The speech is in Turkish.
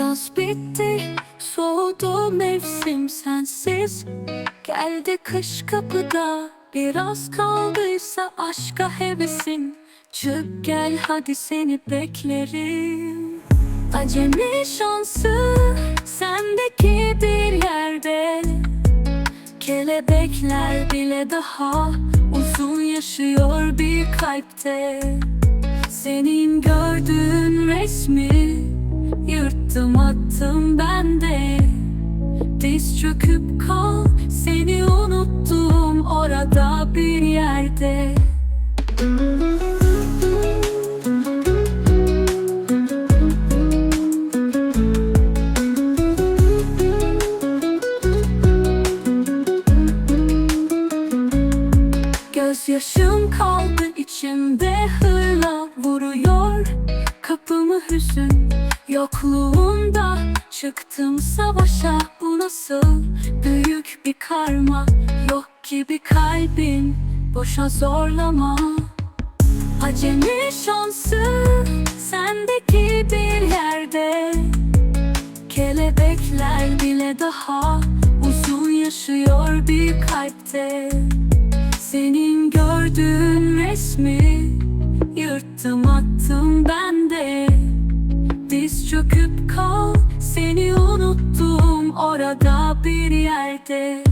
Yaz bitti, soğudu mevsim sensiz. Geldi kış kapıda, biraz kaldıysa aşka hevesim Çık gel hadi seni beklerim. Acemi şansı sendeki bir yerde. Kelebekler bile daha uzun yaşıyor bir kalpte. Senin gördüğün resmi attım ben de. Diz çöküp kal seni unuttum orada bir yerde. Gözyaşım kaldı içimde hırla vuruyor Kapımı hüzün yokluğunda Çıktım savaşa bu nasıl? Büyük bir karma Yok gibi kalbin boşa zorlama. Acemi şansı sendeki bir yerde. Kelebekler bile daha uzun yaşıyor bir kalpte. Senin gördüğün resmi Yırttım attım ben de. Diz çöküp kal Seni unuttum orada bir yerde